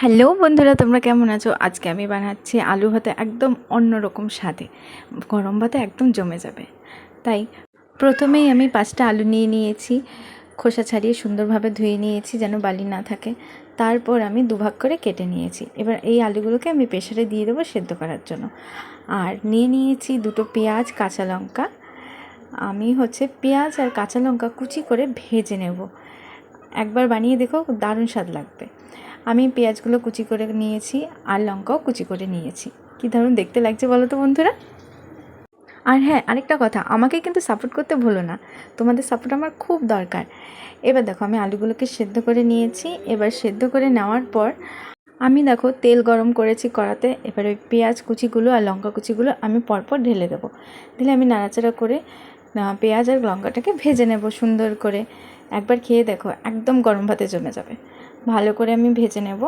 Hello বন্ধুরা, তোমরা কেমন আছো? আজকে আমি বানাচ্ছি আলু ভাতে একদম অন্যরকম স্বাদে। গরম ভাতে একদম জমে যাবে। তাই প্রথমেই আমি পাঁচটা আলু নিয়ে নিয়েছি। খোসা ছাড়িয়ে সুন্দরভাবে ধুয়ে নিয়েছি যেন বালি না থাকে। তারপর আমি দুভাগ করে কেটে নিয়েছি। এবার এই আলুগুলোকে আমি প্রেশারে দিয়ে দেবো সেদ্ধ করার জন্য। আর নিয়ে নিয়েছি দুটো পেঁয়াজ, কাঁচা লঙ্কা। আমি হচ্ছে পেঁয়াজ আর কাঁচা লঙ্কা কুচি করে ভেজে নেব। একবার বানিয়ে দেখো, দারুণ স্বাদ লাগবে। আমি পেঁয়াজগুলো কুচি করে নিয়েছি আর লঙ্কাও কুচি করে নিয়েছি। কী ধরুন দেখতে লাগছে বলো তো বন্ধুরা? আর হ্যাঁ আরেকটা কথা, আমাকে কিন্তু সাপোর্ট করতে ভুলো না। তোমাদের সাপোর্ট আমার খুব দরকার। এবার দেখো, আমি আলুগুলোকে সেদ্ধ করে নিয়েছি। এবার সেদ্ধ করে নেওয়ার পর আমি দেখো, তেল গরম করেছি কড়াতে। এবার ওই পেঁয়াজ কুচিগুলো আর লঙ্কা কুচিগুলো আমি পরপর ঢেলে দেবো। ঢেলে আমি নাড়াচাড়া করে পেঁয়াজ আর লঙ্কাটাকে ভেজে নেব সুন্দর করে। একবার খেয়ে দেখো, একদম গরম ভাতে জমে যাবে। ভালো করে আমি ভেজে নেব।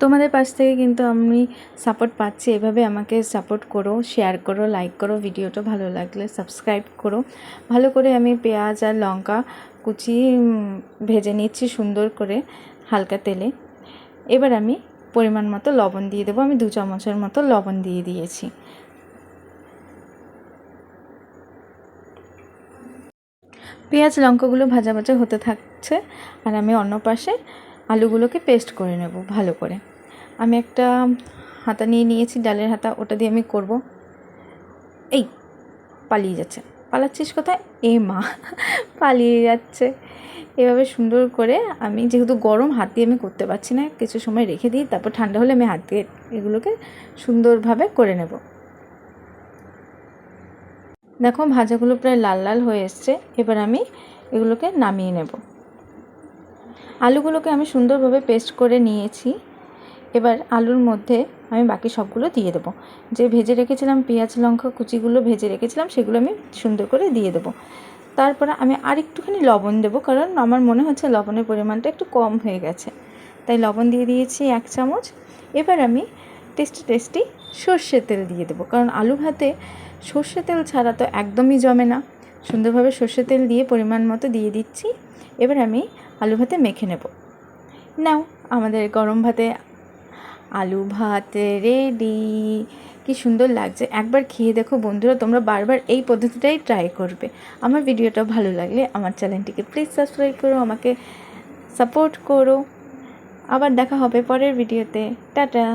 তোমাদের পাশ থেকে কিন্তু আমি সাপোর্ট পাচ্ছি। এভাবে আমাকে সাপোর্ট করো শেয়ার করো লাইক করো, ভিডিওটা ভালো লাগলে সাবস্ক্রাইব করো। ভালো করে আমি পেঁয়াজ আর লঙ্কা কুচি ভেজে নিচ্ছি সুন্দর করে হালকা তেলে। এবার আমি পরিমাণ মতো লবণ দিয়ে দেবো। আমি দু চামচের মতো লবণ দিয়ে দিয়েছি। পেঁয়াজ লঙ্কাগুলো ভাজা ভাজা হতে থাকছে আর আমি অন্য পাশে আলুগুলোকে পেস্ট করে নেব ভালো করে। আমি একটা হাতা নিয়ে নিয়েছি, ডালের হাতা, ওটা দিয়ে আমি করব। এই, পালিয়ে যাচ্ছে। পালাচ্ছিস কোথায়? এ মা, পালিয়ে যাচ্ছে। এভাবে সুন্দর করে আমি যেহেতু গরম, হাত দিয়ে আমি করতে পারছি না, কিছু সময় রেখে দিই, তারপর ঠান্ডা হলে আমি হাত দিয়ে এগুলোকে সুন্দরভাবে করে নেব। দেখো ভাজাগুলো প্রায় লাল লাল হয়ে এসছে। এবার আমি এগুলোকে নামিয়ে নেব। আলুগুলোকে আমি সুন্দরভাবে পেস্ট করে নিয়েছি। এবার আলুর মধ্যে আমি বাকি সবগুলো দিয়ে দেবো। যে ভেজে রেখেছিলাম পেঁয়াজ, লঙ্কা, কুচিগুলো ভেজে রেখেছিলাম, সেগুলো আমি সুন্দর করে দিয়ে দেবো। তারপরে আমি আর একটুখানি লবণ দেবো, কারণ আমার মনে হচ্ছে লবণের পরিমাণটা একটু কম হয়ে গেছে। তাই লবণ দিয়ে দিয়েছি এক চামচ। এবার আমি টেস্টি টেস্টি সর্ষের তেল দিয়ে দেবো, কারণ আলু ভাতে সর্ষে তেল ছাড়া তো একদমই জমে না। সুন্দরভাবে সর্ষে তেল দিয়ে পরিমাণ মতো দিয়ে দিচ্ছি। এবার আমি আলু ভাতে মেখে নেব। নাও, আমাদের গরম ভাতে আলু ভাত রেডি কি সুন্দর লাগছে। একবার খেয়ে দেখো বন্ধুরা, তোমরা বারবার এই পদ্ধতিটাই ট্রাই করবে। আমার ভিডিওটা ভালো লাগলে আমার চ্যানেলটিকে প্লিজ সাবস্ক্রাইব করো, আমাকে সাপোর্ট করো। আবার দেখা হবে পরের ভিডিওতে টাটা!